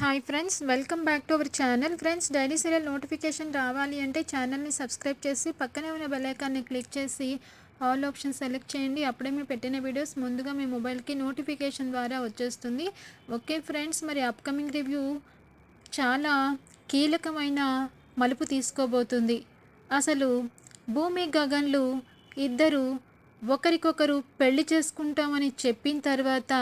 Hi friends welcome back to our channel friends daily serial notification రావాలి అంటే ఛానల్ని subscribe చేసి పక్కనే ఉన్న బెలైకాన్ని క్లిక్ చేసి ఆల్ ఆప్షన్ సెలెక్ట్ చేయండి. అప్పుడే మేము పెట్టిన వీడియోస్ ముందుగా మీ మొబైల్కి నోటిఫికేషన్ ద్వారా వచ్చేస్తుంది. ఓకే ఫ్రెండ్స్ మరి అప్కమింగ్ రివ్యూ చాలా కీలకమైన మలుపు తీసుకోబోతుంది. అసలు భూమి గగన్లు ఇద్దరు ఒకరికొకరు పెళ్ళి చేసుకుంటామని చెప్పిన తర్వాత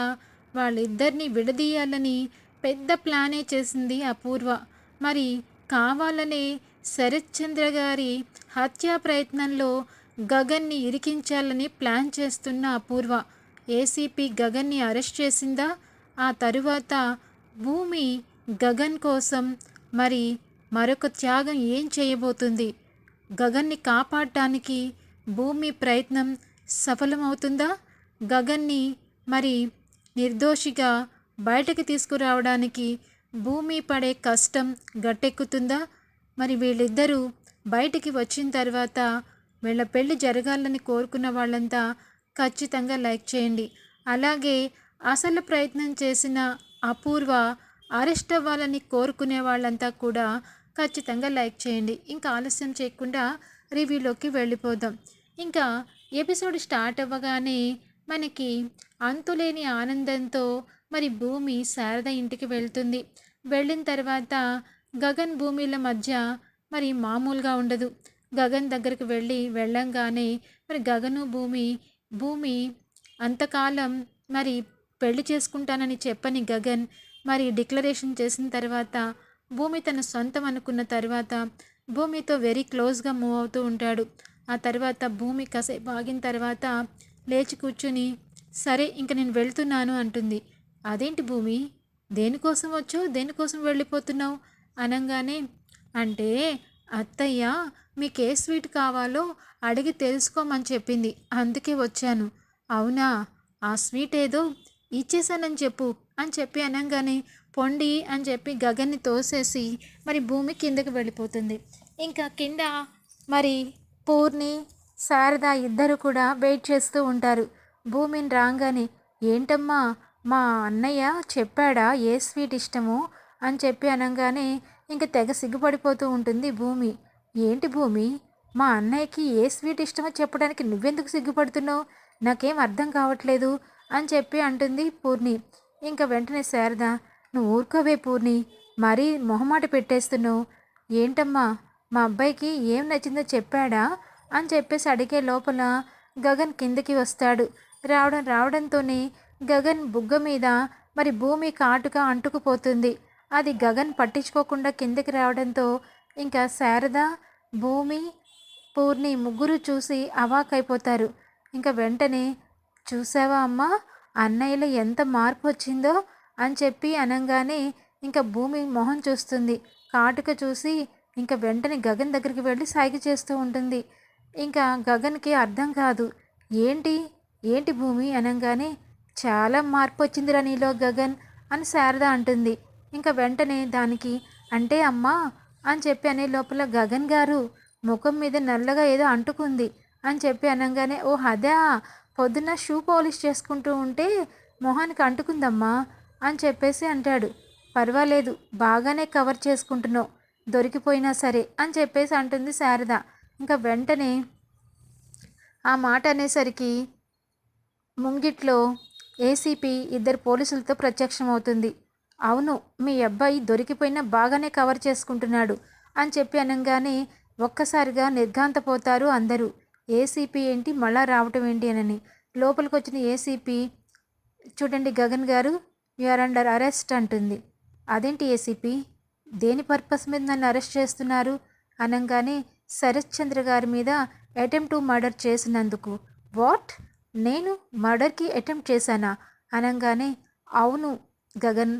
వాళ్ళిద్దరిని విడదీయాలని పెద్ద ప్లానే చేసింది అపూర్వ. మరి కావాలనే శరత్చంద్ర గారి హత్యా ప్రయత్నంలో గగన్ని ఇరికించాలని ప్లాన్ చేస్తున్న అపూర్వ. ఏసీపీ గగన్ని అరెస్ట్ చేసిందా? ఆ తరువాత భూమి గగన్ కోసం మరి మరొక త్యాగం ఏం చేయబోతుంది? గగన్ని కాపాడటానికి భూమి ప్రయత్నం సఫలమవుతుందా? గగన్ని మరి నిర్దోషిగా బయటకు తీసుకురావడానికి భూమి పడే కష్టం గట్టెక్కుతుందా? మరి వీళ్ళిద్దరూ బయటికి వచ్చిన తర్వాత వీళ్ళ పెళ్ళి జరగాలని కోరుకున్న వాళ్ళంతా ఖచ్చితంగా లైక్ చేయండి. అలాగే అసలు ప్రయత్నం చేసిన అపూర్వ అరెస్ట్ అవ్వాలని కోరుకునే వాళ్ళంతా కూడా ఖచ్చితంగా లైక్ చేయండి. ఇంకా ఆలస్యం చేయకుండా రివ్యూలోకి వెళ్ళిపోదాం. ఇంకా ఎపిసోడ్ స్టార్ట్ అవ్వగానే మనకి అంతులేని ఆనందంతో మరి భూమి శారద ఇంటికి వెళ్తుంది. వెళ్ళిన తర్వాత గగన్ భూమిల మధ్య మరి మామూలుగా ఉండదు. గగన్ దగ్గరికి వెళ్ళి వెళ్ళంగానే మరి గగను భూమి భూమి అంతకాలం మరి పెళ్ళి చేసుకుంటానని చెప్పని గగన్ మరి డిక్లరేషన్ చేసిన తర్వాత భూమి తన సొంతం అనుకున్న తర్వాత భూమితో వెరీ క్లోజ్గా మూవ్ అవుతూ ఉంటాడు. ఆ తర్వాత భూమి కాసేపు ఆగిన తర్వాత లేచి కూర్చుని సరే ఇంక నేను వెళ్తున్నాను అంటుంది. అదేంటి భూమి? దేనికోసం వచ్చో దేనికోసం వెళ్ళిపోతున్నావు? అనగానే అంటే అత్తయ్య మీకు ఏ స్వీట్ కావాలో అడిగి తెలుసుకోమని చెప్పింది. అందుకే వచ్చాను. అవునా? ఆ స్వీట్ ఏదో ఇచ్చేసానని చెప్పు అని చెప్పి అనగానే పొండి అని చెప్పి గగన్ని తోసేసి మరి భూమి కిందకి వెళ్ళిపోతుంది. ఇంకా కింద మరి పూర్ణి శారద ఇద్దరు కూడా వెయిట్ చేస్తూ ఉంటారు. భూమిని రాగానే ఏంటమ్మా? మా అన్నయ్య చెప్పాడా ఏ స్వీట్ ఇష్టమో? అని చెప్పి అనగానే ఇంక తెగ సిగ్గుపడిపోతూ ఉంటుంది భూమి. ఏంటి భూమి? మా అన్నయ్యకి ఏ స్వీట్ ఇష్టమో చెప్పడానికి నువ్వెందుకు సిగ్గుపడుతున్నావు? నాకేం అర్థం కావట్లేదు అని చెప్పి అంటుంది పూర్ణి. ఇంకా వెంటనే శారద నువ్వు ఊరుకోవే పూర్ణి. మరీ మొహమాట పెట్టేస్తున్నావు. ఏంటమ్మా మా అబ్బాయికి ఏం నచ్చిందో చెప్పాడా? అని చెప్పేసి అడిగే లోపల గగన్ కిందకి వస్తాడు. రావడం రావడంతోనే గగన్ బుగ్గ మీద మరి భూమి కాటుగా అంటుకుపోతుంది. అది గగన్ పట్టించుకోకుండా కిందకి రావడంతో ఇంకా శారద భూమి పూర్ణి ముగ్గురు చూసి అవాకైపోతారు ఇంకా వెంటనే చూసావా అమ్మా అన్నయ్యలో ఎంత మార్పు వచ్చిందో? అని చెప్పి అనగానే ఇంకా భూమి మొహం చూస్తుంది. కాటుక చూసి ఇంకా వెంటనే గగన్ దగ్గరికి వెళ్ళి సాగి చేస్తూ ఉంటుంది. ఇంకా గగన్కి అర్థం కాదు. ఏంటి? ఏంటి భూమి? అనగానే చాలా మార్పు వచ్చిందిరా నీలో గగన్ అని శారద అంటుంది. ఇంకా వెంటనే దానికి అంటే అమ్మా అని చెప్పి అనే లోపల గగన్ గారు ముఖం మీద నల్లగా ఏదో అంటుకుంది అని చెప్పి అనగానే ఓ హదా పొద్దున్న షూ పాలిష్ చేసుకుంటూ ఉంటే మొహానికి అంటుకుందమ్మా అని చెప్పేసి అంటాడు. పర్వాలేదు బాగానే కవర్ చేసుకుంటున్నావు దొరికిపోయినా సరే అని చెప్పేసి అంటుంది శారద. ఇంకా వెంటనే ఆ మాట అనేసరికి ముంగిట్లో ఏసీపీ ఇద్దరు పోలీసులతో ప్రత్యక్షమవుతుంది. అవును మీ అబ్బాయి దొరికిపోయినా బాగానే కవర్ చేసుకుంటున్నాడు అని చెప్పి అనగానే ఒక్కసారిగా నిర్ఘాంతపోతారు అందరూ. ఏసీపీ ఏంటి మళ్ళా రావటం ఏంటి అనని. లోపలికి వచ్చిన ఏసీపీ చూడండి గగన్ గారు యూఆర్ అండర్ అరెస్ట్ అంటుంది. అదేంటి ఏసీపీ? దేని పర్పస్ మీద నన్ను అరెస్ట్ చేస్తున్నారు? అనగానే శరత్ చంద్ర గారి మీద అటెంప్ట్ టు మర్డర్ చేసినందుకు. వాట్? నేను మర్డర్కి అటెంప్ట్ చేశానా? అనగానే అవును గగన్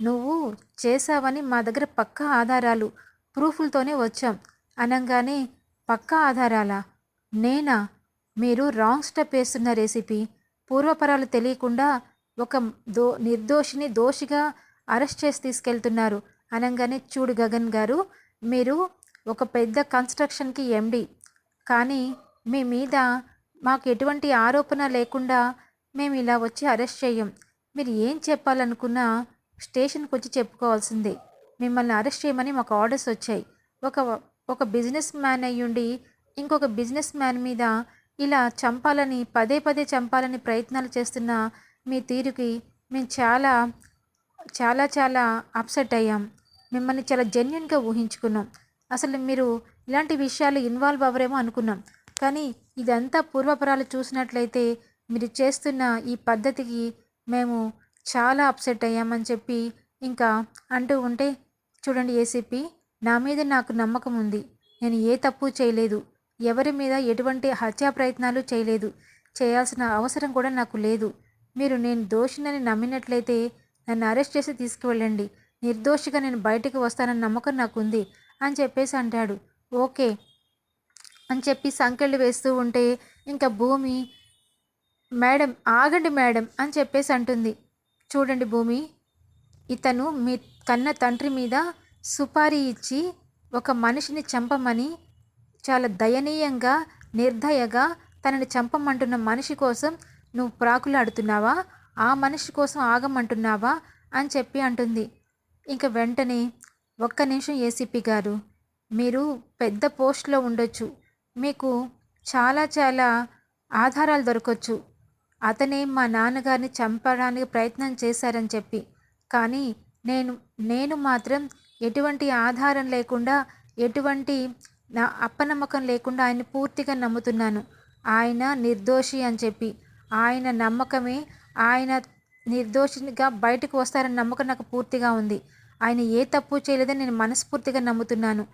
నువ్వు చేశావని మా దగ్గర పక్కా ఆధారాలు ప్రూఫ్లతోనే వచ్చాం. అనగానే పక్కా ఆధారాలా? నేనా? మీరు రాంగ్ స్టెప్ వేస్తున్న రెసిపీ పూర్వపరాలు తెలియకుండా ఒక దో నిర్దోషిని దోషిగా అరెస్ట్ చేసి తీసుకెళ్తున్నారు. అనగానే చూడు గగన్ గారు మీరు ఒక పెద్ద కన్స్ట్రక్షన్కి ఎండి. కానీ మీ మీద మాకు ఎటువంటి ఆరోపణ లేకుండా మేము ఇలా వచ్చి అరెస్ట్ చేయం. మీరు ఏం చెప్పాలనుకున్నా స్టేషన్కి వచ్చి చెప్పుకోవాల్సిందే. మిమ్మల్ని అరెస్ట్ చేయమని మాకు ఆర్డర్స్ వచ్చాయి. ఒక ఒక బిజినెస్ మ్యాన్ అయ్యుండి ఇంకొక బిజినెస్ మ్యాన్ మీద ఇలా చంపాలని పదే పదే చంపాలని ప్రయత్నాలు చేస్తున్న మీ తీరుకి మేము చాలా చాలా చాలా అప్సెట్ అయ్యాం. మిమ్మల్ని చాలా జెన్యున్గా ఊహించుకున్నాం. అసలు మీరు ఇలాంటి విషయాలు ఇన్వాల్వ్ అవ్వరేమో అనుకున్నాం. కానీ ఇదంతా పూర్వపరాలు చూసినట్లయితే మీరు చేస్తున్న ఈ పద్ధతికి మేము చాలా అప్సెట్ అయ్యామని చెప్పి ఇంకా అంటూ ఉంటే చూడండి ఏసీపీ నా మీద నాకు నమ్మకం ఉంది. నేను ఏ తప్పు చేయలేదు. ఎవరి మీద ఎటువంటి హత్యా ప్రయత్నాలు చేయలేదు. చేయాల్సిన అవసరం కూడా నాకు లేదు. మీరు నేను దోషినని నమ్మినట్లయితే నన్ను అరెస్ట్ చేసి తీసుకువెళ్ళండి. నిర్దోషిగా నేను బయటకు వస్తానన్న నమ్మకం నాకు ఉంది అని చెప్పేసి అంటాడు. ఓకే అని చెప్పి సంకెళ్ళు వేస్తూ ఉంటే ఇంకా భూమి మేడం ఆగండి మేడం అని చెప్పేసి అంటుంది. చూడండి భూమి ఇతను మీ కన్న తండ్రి మీద సుపారీ ఇచ్చి ఒక మనిషిని చంపమని చాలా దయనీయంగా నిర్దయగా తనని చంపమంటున్న మనిషి కోసం నువ్వు ప్రాకులాడుతున్నావా? ఆ మనిషి కోసం ఆగమంటున్నావా? అని చెప్పి అంటుంది. ఇంక వెంటనే ఒక్క నిమిషం ఏసీపీ గారు మీరు పెద్ద పోస్ట్లో ఉండొచ్చు. మీకు చాలా చాలా ఆధారాలు దొరకవచ్చు అతనే మా నాన్నగారిని చంపడానికి ప్రయత్నం చేశారని చెప్పి. కానీ నేను నేను మాత్రం ఎటువంటి ఆధారం లేకుండా ఎటువంటి నా అప్పనమ్మకం లేకుండా ఆయన్ని పూర్తిగా నమ్ముతున్నాను. ఆయన నిర్దోషి అని చెప్పి. ఆయన నమ్మకమే ఆయన నిర్దోషిగా బయటకు వస్తారన్న నమ్మకం నాకు పూర్తిగా ఉంది. ఆయన ఏ తప్పు చేయలేదని నేను మనస్ఫూర్తిగా నమ్ముతున్నాను.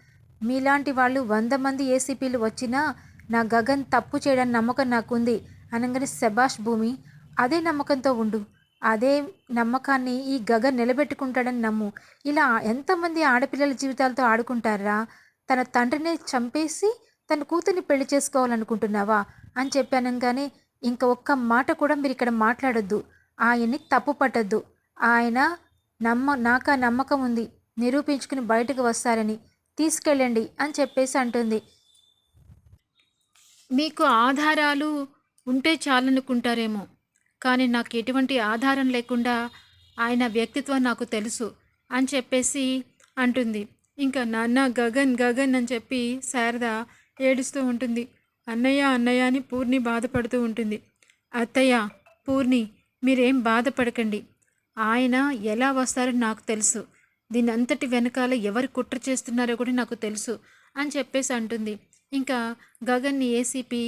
మీలాంటి వాళ్ళు వంద మంది ఏసీపీలు వచ్చినా నా గగన్ తప్పు చేయడానికి నమ్మకం నాకుంది. అనగానే శబాష్ భూమి అదే నమ్మకంతో ఉండు. అదే నమ్మకాన్ని ఈ గగన్ నిలబెట్టుకుంటాడని నమ్ము. ఇలా ఎంతమంది ఆడపిల్లల జీవితాలతో ఆడుకుంటారా? తన తండ్రిని చంపేసి తన కూతుర్ని పెళ్ళి చేసుకోవాలనుకుంటున్నావా? అని చెప్పి అనగానే ఇంక ఒక్క మాట కూడా మీరు ఇక్కడ మాట్లాడొద్దు. ఆయన్ని తప్పు పట్టద్దు. ఆయన నమ్మ నాకు ఆ నమ్మకం ఉంది. నిరూపించుకుని బయటకు వస్తారని. తీసుకెళ్ళండి అని చెప్పేసి అంటుంది. మీకు ఆధారాలు ఉంటే చాలనుకుంటారేమో కానీ నాకు ఎటువంటి ఆధారం లేకుండా ఆయన వ్యక్తిత్వం నాకు తెలుసు అని చెప్పేసి అంటుంది. ఇంకా నాన్న గగన్ గగన్ అని చెప్పి శారద ఏడుస్తూ ఉంటుంది. అన్నయ్య అన్నయ్య అని పూర్ణి బాధపడుతూ ఉంటుంది. అత్తయ్య పూర్ణి మీరేం బాధపడకండి. ఆయన ఎలా వస్తారో నాకు తెలుసు. దీని అంతటి వెనకాల ఎవరు కుట్ర చేస్తున్నారో కూడా నాకు తెలుసు అని చెప్పేసి అంటుంది. ఇంకా గగన్ని ఏసీపీ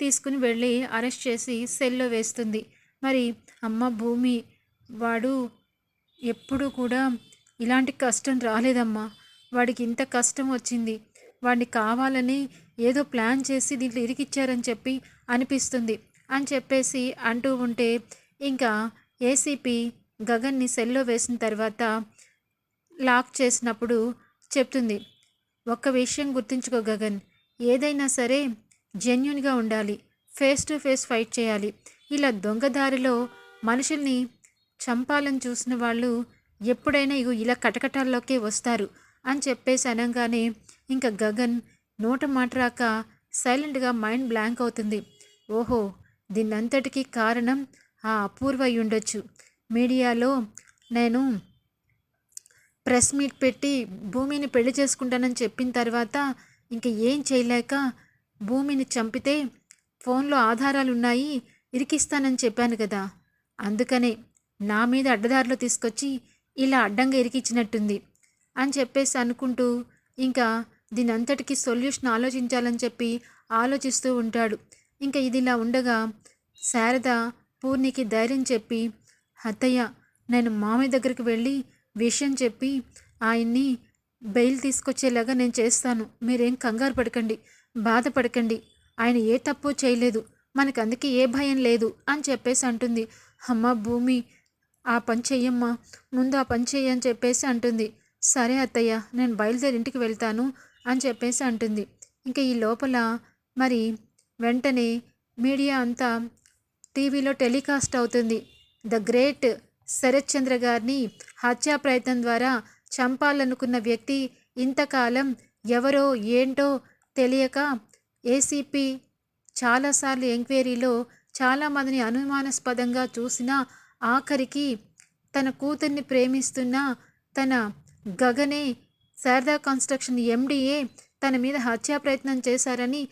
తీసుకుని వెళ్ళి అరెస్ట్ చేసి సెల్లో వేస్తుంది. మరి అమ్మ భూమి వాడు ఎప్పుడూ కూడా ఇలాంటి కష్టం రాలేదమ్మా. వాడికి ఇంత కష్టం వచ్చింది. వాడిని కావాలని ఏదో ప్లాన్ చేసి దీంట్లో ఇరికిచ్చారని చెప్పి అనిపిస్తుంది అని చెప్పేసి అంటూ ఉంటే ఇంకా ఏసీపీ గగన్ని సెల్లో వేసిన తర్వాత లాక్ చేసినప్పుడు చెప్తుంది ఒక్క విషయం గుర్తుంచుకో గగన్. ఏదైనా సరే జెన్యున్గా ఉండాలి. ఫేస్ టు ఫేస్ ఫైట్ చేయాలి. ఇలా దొంగదారిలో మనుషుల్ని చంపాలని చూసిన వాళ్ళు ఎప్పుడైనా ఇగో ఇలా కటకటాల్లోకే వస్తారు అని చెప్పేసి అనగానే ఇంకా గగన్ నోట మాట రాక సైలెంట్గా మైండ్ బ్లాంక్ అవుతుంది. ఓహో దీన్నంతటికీ కారణం ఆ అపూర్వ ఉండొచ్చు మీడియాలో నేను ప్రెస్ మీట్ పెట్టి భూమిని పెళ్ళి చేసుకుంటానని చెప్పిన తర్వాత ఇంక ఏం చేయలేక భూమిని చంపితే ఫోన్లో ఆధారాలు ఉన్నాయి ఇరికిస్తానని చెప్పాను కదా. అందుకనే నా మీద అడ్డదారిలో తీసుకొచ్చి ఇలా అడ్డంగా ఇరికిచ్చినట్టుంది అని చెప్పేసి అనుకుంటూ ఇంకా దీని సొల్యూషన్ ఆలోచించాలని చెప్పి ఆలోచిస్తూ ఉంటాడు. ఇంకా ఇది ఇలా ఉండగా శారద పూర్ణికి ధైర్యం చెప్పి అత్తయ్య నేను మామయ్య దగ్గరికి వెళ్ళి విషయం చెప్పి ఆయన్ని బెయిల్ తీసుకొచ్చేలాగా నేను చేస్తాను. మీరేం కంగారు పడకండి బాధపడకండి. ఆయన ఏ తప్పు చేయలేదు. మనకు అందుకే ఏ భయం లేదు అని చెప్పేసి అంటుంది. అమ్మ భూమి ఆ పని చెయ్యమ్మా ముందు ఆ పని చెయ్యి అని చెప్పేసి అంటుంది. సరే అత్తయ్య నేను బయలుదేరి ఇంటికి వెళ్తాను అని చెప్పేసి అంటుంది. ఇంకా ఈ లోపల మరి వెంటనే మీడియా అంతా టీవీలో టెలికాస్ట్ అవుతుంది. ద గ్రేట్ శరత్చంద్ర గారిని హత్యా ప్రయత్నం ద్వారా చంపాలనుకున్న వ్యక్తి ఇంతకాలం ఎవరో ఏంటో తెలియక ఏసీపీ చాలాసార్లు ఎంక్వైరీలో చాలామందిని అనుమానాస్పదంగా చూసిన ఆఖరికి తన కూతుర్ని ప్రేమిస్తున్న తన గగనే శారదా కన్స్ట్రక్షన్ ఎండిఏ తన మీద హత్యా ప్రయత్నం చేశారని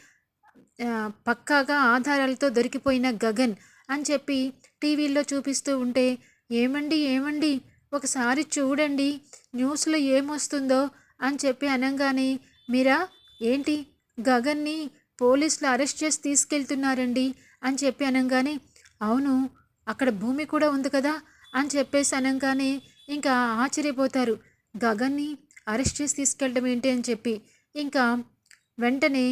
పక్కాగా ఆధారాలతో దొరికిపోయిన గగన్ అని చెప్పి టీవీల్లో చూపిస్తూ ఉంటే ఏమండి ఏమండి? ఒకసారి చూడండి న్యూస్లో ఏమొస్తుందో అని చెప్పి అనగానే మీరా? ఏంటి? గగన్ని పోలీసులు అరెస్ట్ చేసి తీసుకెళ్తున్నారండి అని చెప్పి అనగానే అవును అక్కడ భూమి కూడా ఉంది కదా అని చెప్పేసి అనగానే ఇంకా ఆశ్చర్యపోతారు. గగన్ని అరెస్ట్ చేసి తీసుకెళ్ళడం ఏంటి అని చెప్పి ఇంకా వెంటనే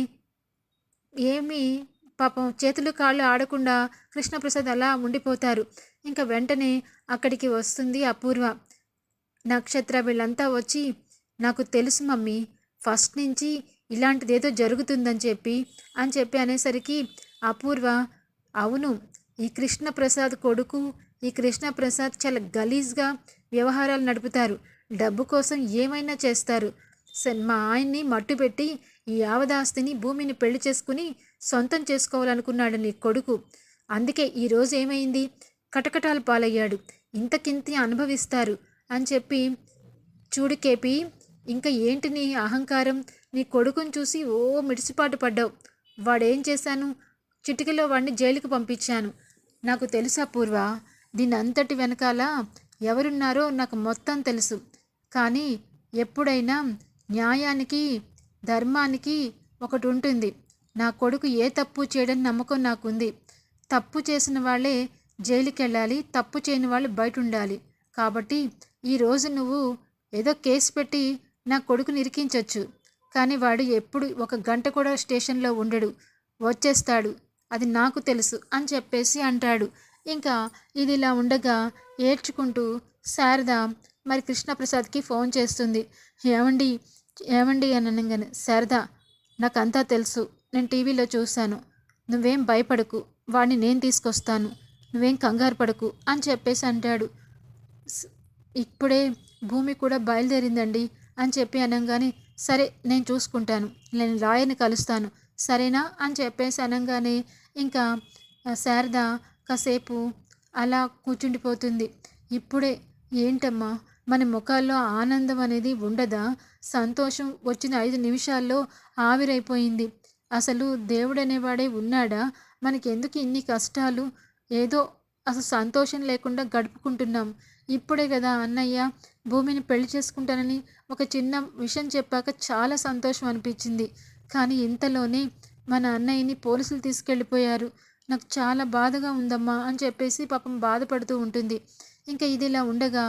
ఏమీ పాపం చేతులు కాళ్ళు ఆడకుండా కృష్ణప్రసాద్ అలా ఉండిపోతారు. ఇంకా వెంటనే అక్కడికి వస్తుంది అపూర్వ. నక్షత్ర వీళ్ళంతా వచ్చి నాకు తెలుసు మమ్మీ ఫస్ట్ నుంచి ఇలాంటిదేదో జరుగుతుందని చెప్పి అని చెప్పి అనేసరికి అపూర్వ అవును ఈ కృష్ణప్రసాద్ కొడుకు ఈ కృష్ణప్రసాద్ చాలా గలీజ్గా వ్యవహారాలు నడుపుతారు. డబ్బు కోసం ఏమైనా చేస్తారు. స- మా ఆయన్ని మట్టుపెట్టి ఈ యావదాస్తిని భూమిని పెళ్ళి చేసుకుని సొంతం చేసుకోవాలనుకున్నాడు నీ కొడుకు. అందుకే ఈరోజు ఏమైంది? కటకటాలు పాలయ్యాడు. ఇంతకింత అనుభవిస్తారు అని చెప్పి చూడు కేపి ఇంకా ఏంటి నీ అహంకారం? నీ కొడుకుని చూసి ఓ మిడిసిపాటు పడ్డావు. వాడేం చేశాను? చిటికలో వాడిని జైలుకు పంపించాను. నాకు తెలుసా పూర్వ దీని అంతటి వెనకాల ఎవరున్నారో నాకు మొత్తం తెలుసు. కానీ ఎప్పుడైనా న్యాయానికి ధర్మానికి ఒకటి ఉంటుంది నా కొడుకు ఏ తప్పు చేయడని నమ్మకం నాకుంది. తప్పు చేసిన వాళ్ళే జైలుకి వెళ్ళాలి తప్పు చేయని వాళ్ళు బయట ఉండాలి కాబట్టి ఈరోజు నువ్వు ఏదో కేసు పెట్టి నా కొడుకుని ఇరికించవచ్చు కానీ వాడు ఎప్పుడు ఒక గంట కూడా స్టేషన్లో ఉండడు. వచ్చేస్తాడు. అది నాకు తెలుసు అని చెప్పేసి అంటాడు. ఇంకా ఇది ఇలా ఉండగా ఏడ్చుకుంటూ శారద మరి కృష్ణప్రసాద్కి ఫోన్ చేస్తుంది. ఏమండి? ఏమండి అని అనగానే శారద నాకంతా తెలుసు. నేను టీవీలో చూశాను. నువ్వేం భయపడకు. వాడిని నేను తీసుకొస్తాను. నువ్వేం కంగారు పడకు అని చెప్పేసి అంటాడు. ఇప్పుడే భూమి కూడా బయలుదేరిందండి అని చెప్పి అనగానే సరే నేను చూసుకుంటాను నేను లాయర్ని కలుస్తాను సరేనా అని చెప్పేసి అనగానే ఇంకా శారద కాసేపు అలా కూర్చుండిపోతుంది. ఇప్పుడే ఏంటమ్మా మన ముఖాల్లో ఆనందం అనేది ఉండదా? సంతోషం వచ్చిన ఐదు నిమిషాల్లో ఆవిరైపోయింది. అసలు దేవుడనేవాడే ఉన్నాడా? మనకెందుకు ఇన్ని కష్టాలు? ఏదో అసలు సంతోషం లేకుండా గడుపుకుంటున్నాం. ఇప్పుడే కదా అన్నయ్య భూమిని పెళ్ళి చేసుకుంటానని ఒక చిన్న విషయం చెప్పాక చాలా సంతోషం అనిపించింది. కానీ ఇంతలోనే మన అన్నయ్యని పోలీసులు తీసుకెళ్ళిపోయారు. నాకు చాలా బాధగా ఉందమ్మా అని చెప్పేసి పాపం బాధపడుతూ ఉంటుంది. ఇంకా ఇది ఇలా ఉండగా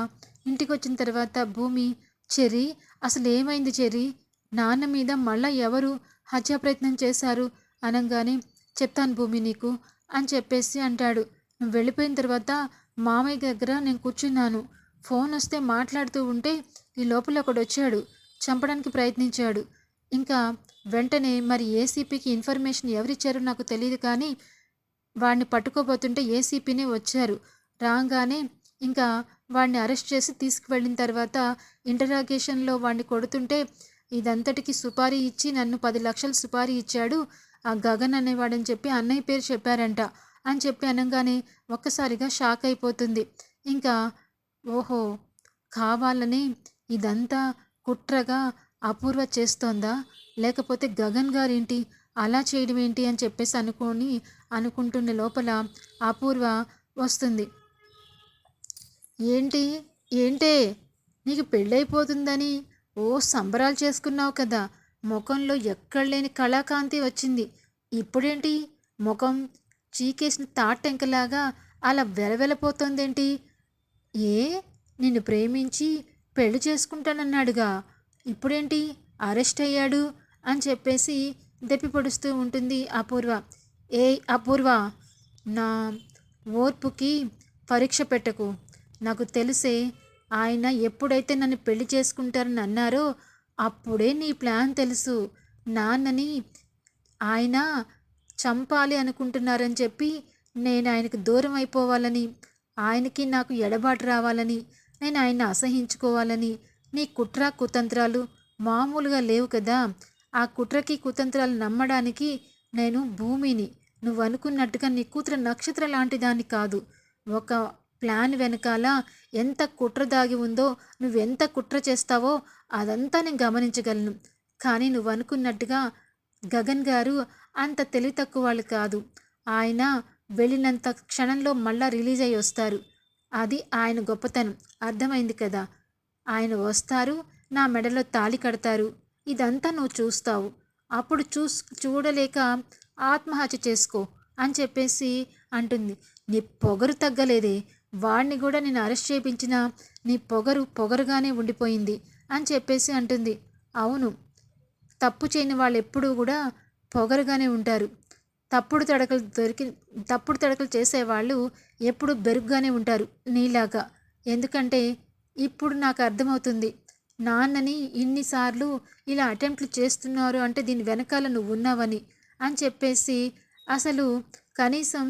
ఇంటికి వచ్చిన తర్వాత భూమి చెరి అసలు ఏమైంది చెర్రీ? నాన్న మీద మళ్ళా ఎవరు హత్యా ప్రయత్నం చేశారు? అనగానే చెప్తాను భూమి నీకు. అని చెప్పేసి అంటాడు. వెళ్ళిపోయిన తర్వాత మామయ్య దగ్గర నేను కూర్చున్నాను. ఫోన్ వస్తే మాట్లాడుతూ ఉంటే ఈ లోపల ఒకడు వచ్చాడు చంపడానికి ప్రయత్నించాడు. ఇంకా వెంటనే మరి ఏసీపీకి ఇన్ఫర్మేషన్ ఎవరిచ్చారో నాకు తెలియదు కానీ వాడిని పట్టుకోబోతుంటే ఏసీపీనే వచ్చారు. రాగానే ఇంకా వాడిని అరెస్ట్ చేసి తీసుకువెళ్ళిన తర్వాత ఇంటరాగేషన్లో వాడిని కొడుతుంటే ఇదంతటికి సుపారీ ఇచ్చి నన్ను పది లక్షలు సుపారీ ఇచ్చాడు. ఆ గగన్ అనేవాడని చెప్పి అన్నయ్య పేరు చెప్పారంట అని చెప్పి అనగానే ఒక్కసారిగా షాక్ అయిపోతుంది. ఇంకా ఓహో కావాలని ఇదంతా కుట్రగా అపూర్వ చేస్తోందా? లేకపోతే గగన్ గారేంటి? అలా చేయడం ఏంటి అని చెప్పేసి అనుకొని అనుకుంటున్న లోపల అపూర్వ వస్తుంది. ఏంటి? ఏంటే? నీకు పెళ్ళైపోతుందని ఓ సంబరాలు చేసుకున్నావు కదా. ముఖంలో ఎక్కడలేని కళాకాంతి వచ్చింది. ఇప్పుడేంటి? ముఖం చీకేసిన తాటెంకలాగా అలా వెలవెలపోతోందేంటి? ఏ? నిన్ను ప్రేమించి పెళ్ళి చేసుకుంటానన్నాడుగా. ఇప్పుడేంటి? అరెస్ట్ అయ్యాడు అని చెప్పేసి దెప్పి పొడుస్తూ ఉంటుంది అపూర్వ. ఏ అపూర్వ! నా ఓర్పుకి పరీక్ష పెట్టకు. నాకు తెలిసే ఆయన ఎప్పుడైతే నన్ను పెళ్ళి చేసుకుంటారని అన్నారో అప్పుడే నీ ప్లాన్ తెలుసు. నాన్నని ఆయన చంపాలి అనుకుంటున్నారని చెప్పి నేను ఆయనకు దూరం అయిపోవాలని ఆయనకి నాకు ఎడబాటు రావాలని నేను ఆయన అసహించుకోవాలని నీ కుట్ర కుతంత్రాలు మామూలుగా లేవు కదా. ఆ కుట్రకి కుతంత్రాలు నమ్మడానికి నేను భూమిని. నువ్వు అనుకున్నట్టుగా నీ కూతురు నక్షత్రం లాంటి దాన్ని కాదు. ఒక ప్లాన్ వెనకాల ఎంత కుట్ర దాగి ఉందో నువ్వెంత కుట్ర చేస్తావో అదంతా నేను గమనించగలను. కానీ నువ్వు అనుకున్నట్టుగా గగన్ గారు అంత తెలివి తక్కువ వాళ్ళు కాదు. ఆయన వెళ్ళినంత క్షణంలో మళ్ళా రిలీజ్ అయ్యి వస్తారు. అది ఆయన గొప్పతనం. అర్థమైంది కదా? ఆయన వస్తారు నా మెడలో తాళి కడతారు. ఇదంతా నువ్వు చూస్తావు. అప్పుడు చూస్ చూడలేక ఆత్మహత్య చేసుకో అని చెప్పేసి అంటుంది. నీ పొగరు తగ్గలేదే. వాడిని కూడా నేను అరెస్ట్ చేయించిన నీ పొగరు పొగరుగానే ఉండిపోయింది అని చెప్పేసి అంటుంది. అవును తప్పు చేయని వాళ్ళు ఎప్పుడూ కూడా పొగరుగానే ఉంటారు. తప్పుడు తడకలు దొరికి తప్పుడు తడకలు చేసేవాళ్ళు ఎప్పుడు బెరుగ్గానే ఉంటారు నీలాగా. ఎందుకంటే ఇప్పుడు నాకు అర్థమవుతుంది నాన్నని ఇన్నిసార్లు ఇలా అటెంప్ట్లు చేస్తున్నారు అంటే దీని వెనకాల నువ్వు ఉన్నావని అని చెప్పేసి అసలు కనీసం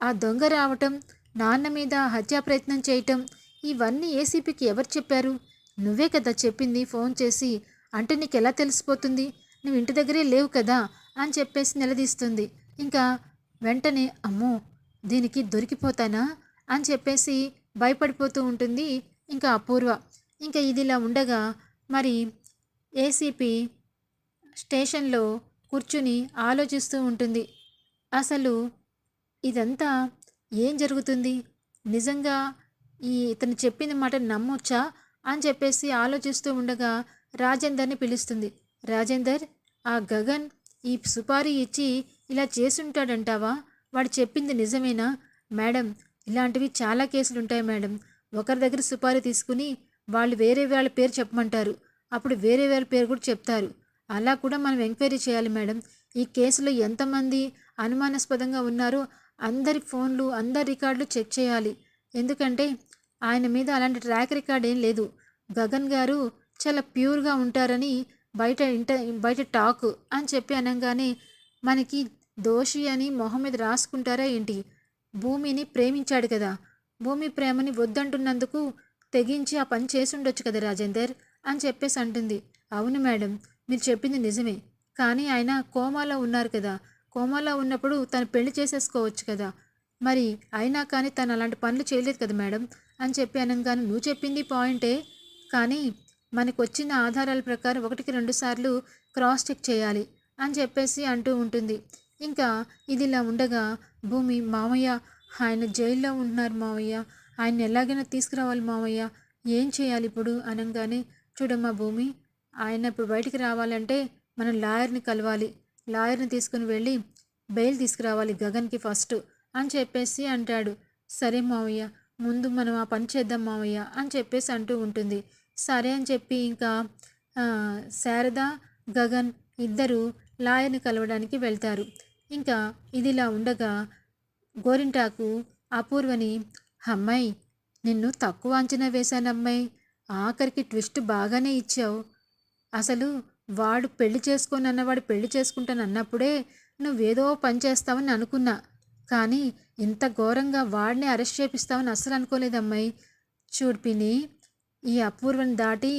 ఆ దొంగ రావటం నాన్న మీద హత్యాప్రయత్నం చేయటం ఇవన్నీ ఏసీపీకి ఎవరు చెప్పారు? నువ్వే కదా చెప్పింది ఫోన్ చేసి అంటే నీకు ఎలా తెలిసిపోతుంది? నువ్వు ఇంటి దగ్గరే లేవు కదా అని చెప్పేసి నిలదీస్తుంది. ఇంకా వెంటనే అమ్మో దీనికి దొరికిపోతానా? అని చెప్పేసి భయపడిపోతూ ఉంటుంది ఇంకా అపూర్వ. ఇంకా ఇదిలా ఉండగా మరి ఏసీపీ స్టేషన్లో కూర్చుని ఆలోచిస్తూ ఉంటుంది. అసలు ఇదంతా ఏం జరుగుతుంది? నిజంగా ఈ ఇతను చెప్పిన మాట నమ్మొచ్చా? అని చెప్పేసి ఆలోచిస్తూ ఉండగా రాజేందర్ని పిలుస్తుంది. రాజేందర్ ఆ గగన్ ఈ సుపారీ ఇచ్చి ఇలా చేసుంటాడంటావా? వాడు చెప్పింది నిజమేనా? మేడం ఇలాంటివి చాలా కేసులు ఉంటాయి మేడం. ఒకరి దగ్గర సుపారీ తీసుకుని వాళ్ళు వేరే వాళ్ళ పేరు చెప్పమంటారు. అప్పుడు వేరే వాళ్ళ పేరు కూడా చెప్తారు. అలా కూడా మనం ఎంక్వైరీ చేయాలి మేడం. ఈ కేసులో ఎంతమంది అనుమానాస్పదంగా ఉన్నారో అందరి ఫోన్లు అందరి రికార్డులు చెక్ చేయాలి. ఎందుకంటే ఆయన మీద అలాంటి ట్రాక్ రికార్డ్ ఏం లేదు. గగన్ గారు చాలా ప్యూర్గా ఉంటారని బయట ఇంట బయట టాక్ అని చెప్పి అనగానే మనకి దోషి అని మొహం మీద రాసుకుంటారా ఏంటి? భూమిని ప్రేమించాడు కదా. భూమి ప్రేమని వద్దంటున్నందుకు తెగించి ఆ పని చేసి ఉండొచ్చు కదా రాజేందర్ అని చెప్పేసి అంటుంది. అవును మేడం మీరు చెప్పింది నిజమే. కానీ ఆయన కోమాలో ఉన్నారు కదా. కోమాలో ఉన్నప్పుడు తను పెళ్ళి చేసేసుకోవచ్చు కదా. మరి అయినా కానీ తను అలాంటి పనులు చేయలేదు కదా మేడం అని చెప్పి అనగానే. నువ్వు చెప్పింది పాయింటే కానీ మనకు వచ్చిన ఆధారాల ప్రకారం ఒకటికి రెండు సార్లు క్రాస్ చెక్ చేయాలి అని చెప్పేసి అంటూ ఉంటుంది. ఇంకా ఇది ఇలా ఉండగా భూమి మామయ్య ఆయన జైల్లో ఉంటున్నారు మామయ్య. ఆయన ఎలాగైనా తీసుకురావాలి మామయ్య. ఏం చేయాలి ఇప్పుడు? అనగానే చూడమ్మా భూమి ఆయన ఇప్పుడు బయటికి రావాలంటే మనం లాయర్ని కలవాలి. లాయర్ని తీసుకుని వెళ్ళి బెయిల్ తీసుకురావాలి గగన్కి ఫస్ట్ అని చెప్పేసి అంటాడు. సరే మావయ్య ముందు మనం ఆ పని చేద్దాం మావయ్య అని చెప్పేసి అంటూ ఉంటుంది. సరే అని చెప్పి ఇంకా శారద గగన్ ఇద్దరు లాయర్ని కలవడానికి వెళ్తారు. ఇంకా ఇదిలా ఉండగా గోరింటాకు అపూర్వని అమ్మాయి నిన్ను తక్కువ అంచనా వేశానమ్మాయి. ఆఖరికి ట్విస్ట్ బాగానే ఇచ్చావు. అసలు వాడు పెళ్ళి చేసుకొని అన్నవాడు పెళ్ళి చేసుకుంటాను అన్నప్పుడే నువ్వేదో పని చేస్తావని అనుకున్నా. కానీ ఇంత ఘోరంగా వాడిని అరెస్ట్ చేపిస్తావని అస్సలు అనుకోలేదమ్మాయి. చూడ్పిని ఈ అపూర్వని దాటి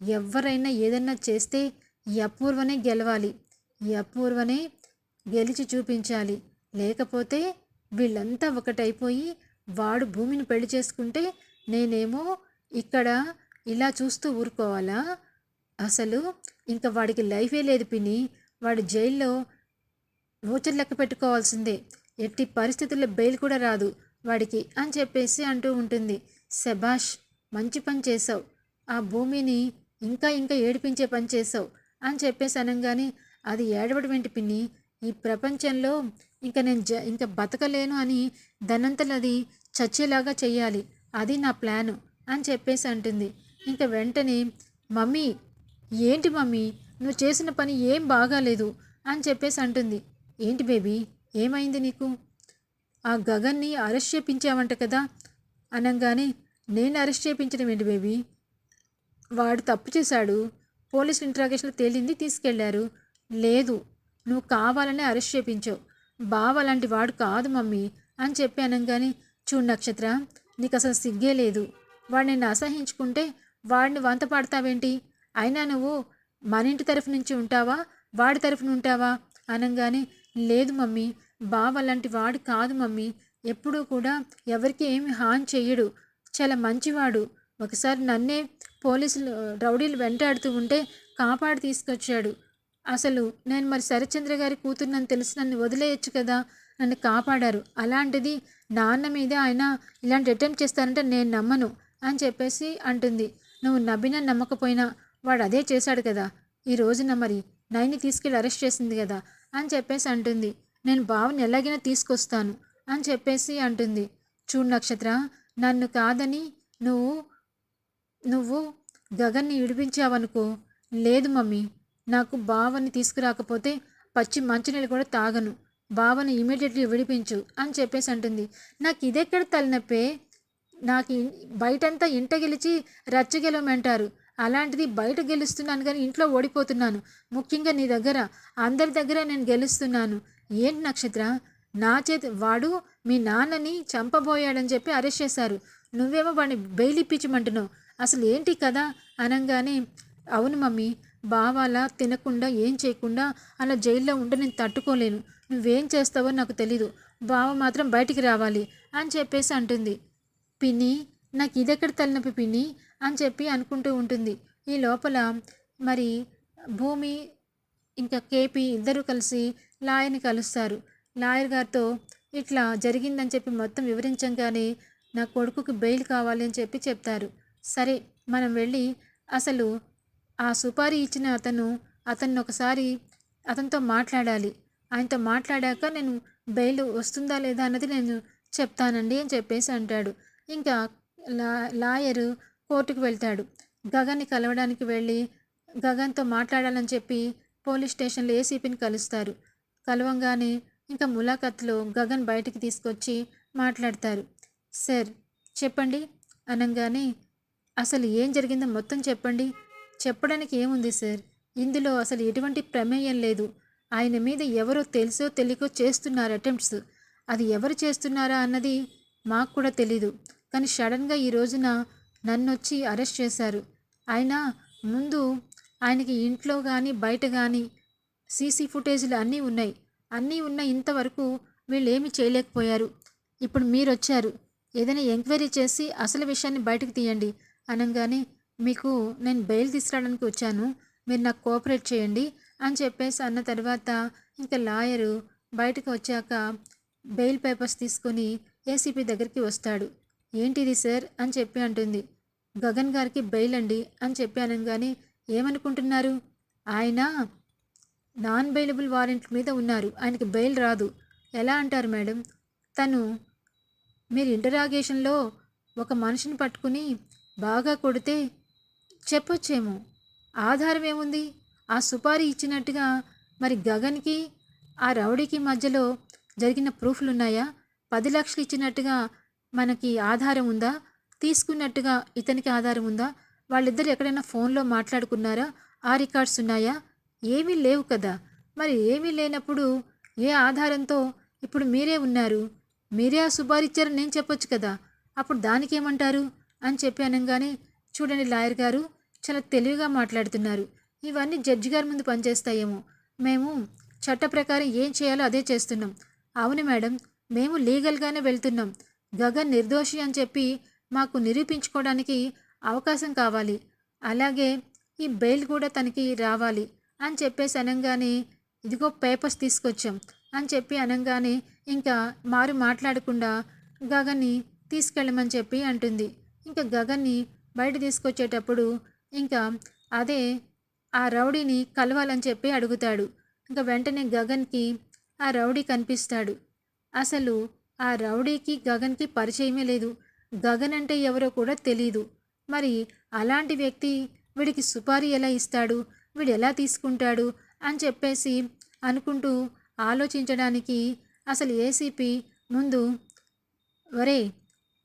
ఎవరైనా ఏదన్నా చేస్తే ఈ అపూర్వనే గెలవాలి. ఈ అపూర్వనే గెలిచి చూపించాలి. లేకపోతే వీళ్ళంతా ఒకటైపోయి వాడు భూమిని పెళ్ళి చేసుకుంటే నేనేమో ఇక్కడ ఇలా చూస్తూ ఊరుకోవాలా? అసలు ఇంకా వాడికి లైఫే లేదు పిన్ని. వాడు జైల్లో ఓచర్ లెక్క పెట్టుకోవాల్సిందే. ఎట్టి పరిస్థితుల్లో బెయిల్ కూడా రాదు. వాడికి అని చెప్పేసి అంటూ ఉంటుంది. శభాష్ మంచి పని చేసావు ఆ భూమిని ఇంకా ఇంకా ఏడిపించే పని చేసావు అని చెప్పేసి అనగానే అది ఏడవడం ఏంటి పిన్ని? ఈ ప్రపంచంలో ఇంకా నేను జ ఇంకా బతకలేను అని ధనంతలది చచ్చేలాగా చెయ్యాలి. అది నా ప్లాను అని చెప్పేసి అంటుంది. ఇంకా వెంటనే మమ్మీ ఏంటి మమ్మీ? నువ్వు చేసిన పని ఏం బాగాలేదు అని చెప్పేసి అంటుంది. ఏంటి బేబీ? ఏమైంది నీకు? ఆ గగన్ని అరెస్ట్ చేపించావంట కదా? అనగానే నేను అరెస్ట్ చేయించడం ఏంటి బేబీ? వాడు తప్పు చేశాడు. పోలీస్ ఇంట్రాగేషన్లో తేలింది తీసుకెళ్ళారు. లేదు నువ్వు కావాలనే అరెస్ట్ చేయించావు బావ అలాంటి వాడు కాదు మమ్మీ అని చెప్పి అనగానే చూడు నక్షత్ర నీకు అసలు సిగ్గే లేదు. వాడు నిన్ను అసహించుకుంటే వాడిని వంత పాడతావేంటి? అయినా నువ్వు మన ఇంటి తరఫు నుంచి ఉంటావా? వాడి తరఫున ఉంటావా? అనగానే లేదు మమ్మీ బావ అలాంటి వాడు కాదు మమ్మీ. ఎప్పుడూ కూడా ఎవరికి ఏమి హాని చెయ్యడు. చాలా మంచివాడు. ఒకసారి నన్నే పోలీసులు రౌడీలు వెంటాడుతూ ఉంటే కాపాడి తీసుకొచ్చాడు. అసలు నేను మరి శరచంద్ర గారి కూతురు నన్ను తెలిసి నన్ను వదిలేయచ్చు కదా? నన్ను కాపాడారు. అలాంటిది నాన్న మీద ఆయన ఇలాంటి అటెంప్ట్ చేస్తారంటే నేను నమ్మను అని చెప్పేసి అంటుంది. నువ్వు నవ్వినా నమ్మకపోయినా వాడు అదే చేశాడు కదా. ఈ రోజున మరి నైని తీసుకెళ్ళి అరెస్ట్ చేసింది కదా అని చెప్పేసి అంటుంది. నేను బావని ఎలాగైనా తీసుకొస్తాను అని చెప్పేసి అంటుంది. చూడు నక్షత్ర నన్ను కాదని నువ్వు నువ్వు గగన్ని విడిపించావనుకో లేదు మమ్మీ నాకు బావని తీసుకురాకపోతే పచ్చి మంచినీళ్ళు కూడా తాగను. బావని ఇమీడియట్లీ విడిపించు అని చెప్పేసి అంటుంది. నాకు ఇదెక్కడ తలనొప్పే? నాకు బయటంతా ఇంట గెలిచి రచ్చగెలవమంటారు అలాంటిది బయట గెలుస్తున్నాను కానీ ఇంట్లో ఓడిపోతున్నాను. ముఖ్యంగా నీ దగ్గర అందరి దగ్గర నేను గెలుస్తున్నాను. ఏంటి నక్షత్ర? నా చేతి వాడు మీ నాన్నని చంపబోయాడని చెప్పి అరెస్ట్ చేశారు. నువ్వేమో వాడిని బెయిల్ ఇప్పించమంటున్నావు. అసలు ఏంటి కదా అనగానే అవును మమ్మీ బావ అలా తినకుండా ఏం చేయకుండా అలా జైల్లో ఉంటే నేను తట్టుకోలేను. నువ్వేం చేస్తావో నాకు తెలీదు. బావ మాత్రం బయటికి రావాలి అని చెప్పేసి అంటుంది. పిన్ని నాకు ఇదెక్కడ తలనొప్పి పిన్ని? అని చెప్పి అనుకుంటూ ఉంటుంది. ఈ లోపల మరి భూమి ఇంకా కేపీ ఇద్దరు కలిసి లాయర్ని కలుస్తారు. లాయర్ గారితో ఇట్లా జరిగిందని చెప్పి మొత్తం వివరించంగానే నా కొడుకుకి బెయిల్ కావాలి అని చెప్పి చెప్తారు. సరే మనం వెళ్ళి అసలు ఆ సుపారీ ఇచ్చిన అతను అతన్ని ఒకసారి అతనితో మాట్లాడాలి. ఆయనతో మాట్లాడాక నేను బెయిల్ వస్తుందా లేదా అన్నది నేను చెప్తానండి అని చెప్పేసి అంటాడు. ఇంకా లా లాయరు కోర్టుకు వెళ్తాడు. గగన్ని కలవడానికి వెళ్ళి గగన్తో మాట్లాడాలని చెప్పి పోలీస్ స్టేషన్లో ఏసీపీని కలుస్తారు. కలవంగానే ఇంకా ములాఖత్లో గగన్ బయటికి తీసుకొచ్చి మాట్లాడతారు. సార్ చెప్పండి. అనగానే అసలు ఏం జరిగిందో మొత్తం చెప్పండి. చెప్పడానికి ఏముంది సార్? ఇందులో అసలు ఎటువంటి ప్రమేయం లేదు. ఆయన మీద ఎవరో తెలుసో తెలియకో చేస్తున్నారు అటెంప్ట్స్. అది ఎవరు చేస్తున్నారా అన్నది మాకు కూడా తెలీదు. కానీ సడన్గా ఈ రోజున నన్ను వచ్చి అరెస్ట్ చేశారు. అయినా ముందు ఆయనకి ఇంట్లో కానీ బయట కానీ సీసీ ఫుటేజ్లు అన్నీ ఉన్నాయి. అన్నీ ఉన్న ఇంతవరకు వీళ్ళు ఏమి చేయలేకపోయారు. ఇప్పుడు మీరు వచ్చారు ఏదైనా ఎంక్వైరీ చేసి అసలు విషయాన్ని బయటకు తీయండి అనగానే మీకు నేను బెయిల్ తీసుకురావడానికి వచ్చాను. మీరు నాకు కోఆపరేట్ చేయండి అని చెప్పేసి అన్న తర్వాత ఇంకా లాయరు బయటకు వచ్చాక బెయిల్ పేపర్స్ తీసుకొని ఏసీపీ దగ్గరికి వస్తాడు. ఏంటిది సార్ అని చెప్పి అంటుంది. గగన్ గారికి బెయిల్ అండి అని చెప్పి అనగానే ఏమనుకుంటున్నారు? ఆయన నాన్ బెయిలబుల్ వారెంట్ మీద ఉన్నారు. ఆయనకి బెయిల్ రాదు. ఎలా అంటారు మేడం? తను మీరు ఇంటరాగేషన్లో ఒక మనిషిని పట్టుకుని బాగా కొడితే చెప్పొచ్చేమో. ఆధారం ఏముంది? ఆ సుపారీ ఇచ్చినట్టుగా మరి గగన్కి ఆ రౌడీకి మధ్యలో జరిగిన ప్రూఫ్లు ఉన్నాయా పది లక్షలు ఇచ్చినట్టుగా మనకి ఆధారం ఉందా? తీసుకున్నట్టుగా ఇతనికి ఆధారం ఉందా? వాళ్ళిద్దరు ఎక్కడైనా ఫోన్లో మాట్లాడుకున్నారా? ఆ రికార్డ్స్ ఉన్నాయా? ఏమీ లేవు కదా. మరి ఏమీ లేనప్పుడు ఏ ఆధారంతో ఇప్పుడు మీరే ఉన్నారు? మీరే ఆ సుబారిచ్చారని నేను చెప్పొచ్చు కదా. అప్పుడు దానికేమంటారు? అని చెప్పి అనగానే చూడండి లాయర్ గారు చాలా తెలివిగా మాట్లాడుతున్నారు. ఇవన్నీ జడ్జి గారి ముందు పనిచేస్తాయేమో. మేము చట్ట ప్రకారం ఏం చేయాలో అదే చేస్తున్నాం. అవును మేడం మేము లీగల్గానే వెళ్తున్నాం. గగన్ నిర్దోషి అని చెప్పి మాకు నిరూపించుకోవడానికి అవకాశం కావాలి. అలాగే ఈ బెయిల్ కూడా తనకి రావాలి అని చెప్పేసి అనగానే ఇదిగో పేపర్స్ తీసుకొచ్చాం అని చెప్పి అనగానే ఇంకా మారు మాట్లాడకుండా గగన్ని తీసుకెళ్ళమని చెప్పి అంటుంది. ఇంకా గగన్ని బయట తీసుకొచ్చేటప్పుడు ఇంకా అదే ఆ రౌడీని కలవాలని చెప్పి అడుగుతాడు. ఇంకా వెంటనే గగన్కి ఆ రౌడీ కనిపిస్తాడు. అసలు ఆ రౌడీకి గగన్కి పరిచయమే లేదు. గగన్ అంటే ఎవరో కూడా తెలీదు. మరి అలాంటి వ్యక్తి వీడికి సుపారీ ఎలా ఇస్తాడు? వీడు ఎలా తీసుకుంటాడు? అని చెప్పేసి అనుకుంటూ ఆలోచించడానికి అసలు ఏసీపీ ముందు ఒరే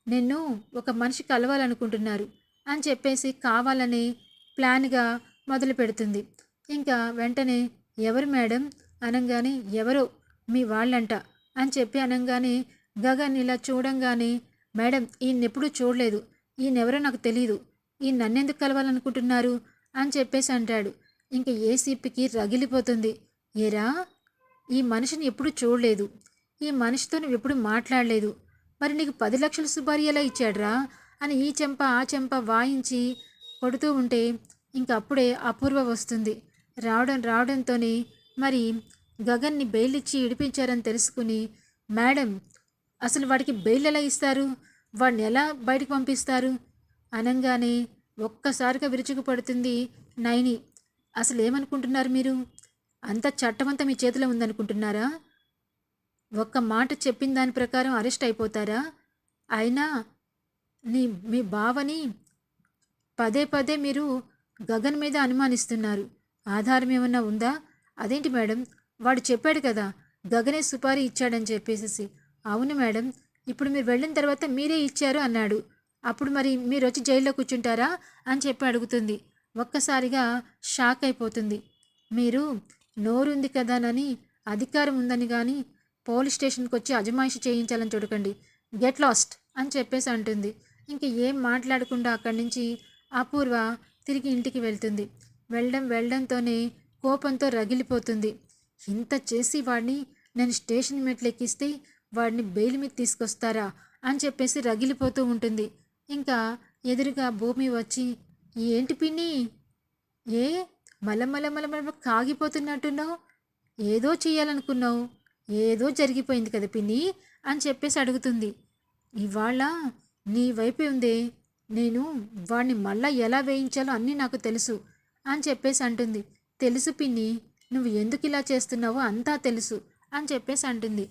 నిన్ను ఒక మనిషి కలవాలనుకుంటున్నారు అని చెప్పేసి కావాలని ప్లాన్గా మొదలు పెడుతుంది. ఇంకా వెంటనే ఎవరు మేడం? అనగానే ఎవరో? మీ వాళ్ళంట అని చెప్పి అనగానే గగన్ ఇలా చూడంగానే మేడం ఈయనెప్పుడూ చూడలేదు. ఈయనెవరో నాకు తెలియదు ఈయన నన్నెందుకు కలవాలనుకుంటున్నారు? అని చెప్పేసి అంటాడు. ఇంక ఏసీపీకి రగిలిపోతుంది. ఏరా ఈ మనిషిని ఎప్పుడు చూడలేదు. ఈ మనిషితో నువ్వు ఎప్పుడు మాట్లాడలేదు. మరి నీకు పది లక్షల సుపారీ ఎలా ఇచ్చాడ్రా? అని ఈ చెంప ఆ చెంప వాయించి కొడుతూ ఉంటే ఇంక అప్పుడే అపూర్వ వస్తుంది. రావడం రావడంతోనే మరి గగన్ని బెయిల్ ఇచ్చి ఇడిపించారని తెలుసుకుని మేడం అసలు వాడికి బెయిల్ ఎలా ఇస్తారు? వాడిని ఎలా బయటకు పంపిస్తారు? అనగానే ఒక్కసారిగా విరుచుకుపడుతుంది నైని. అసలు ఏమనుకుంటున్నారు మీరు? అంత చట్టమంతా మీ చేతిలో ఉందనుకుంటున్నారా? ఒక్క మాట చెప్పిన దాని ప్రకారం అరెస్ట్ అయిపోతారా? అయినా నీ మీ బావని పదే పదే మీరు గగన్ మీద అనుమానిస్తున్నారు. ఆధారం ఏమన్నా ఉందా? అదేంటి మేడం? వాడు చెప్పాడు కదా గగనే సుపారీ ఇచ్చాడని చెప్పేసి అవును మేడం. ఇప్పుడు మీరు వెళ్ళిన తర్వాత మీరే ఇచ్చారు అన్నాడు. అప్పుడు మరి మీరు వచ్చి జైల్లో కూర్చుంటారా అని చెప్పి అడుగుతుంది. ఒక్కసారిగా షాక్ అయిపోతుంది. మీరు నోరుంది కదానని అధికారం ఉందని కానీ పోలీస్ స్టేషన్కి వచ్చి అజమాయిషి చేయించాలని చూడకండి. గెట్ లాస్ట్ అని చెప్పేసి అంటుంది. ఇంక ఏం మాట్లాడకుండా అక్కడి నుంచి అపూర్వ తిరిగి ఇంటికి వెళ్తుంది. వెళ్ళడం వెళ్ళడంతోనే కోపంతో రగిలిపోతుంది. ఇంత చేసి వాడిని నేను స్టేషన్ మెట్లు ఎక్కిస్తే వాడిని బెయిల్ మీద తీసుకొస్తారా అని చెప్పేసి రగిలిపోతూ ఉంటుంది. ఇంకా ఎదురుగా భూమి వచ్చి ఏంటి పిన్ని? ఏ? మలమల మలమల కాగిపోతున్నట్టున్నావు? ఏదో చేయాలనుకున్నావు ఏదో జరిగిపోయింది కదా పిన్ని? అని చెప్పేసి అడుగుతుంది. ఇవాళ నీ వైపే ఉందే. నేను వాడిని మళ్ళా ఎలా వేయించాలో అన్నీ నాకు తెలుసు అని చెప్పేసి అంటుంది. తెలుసు పిన్ని నువ్వు ఎందుకు ఇలా చేస్తున్నావో అంతా తెలుసు అని చెప్పేసి అంటుంది.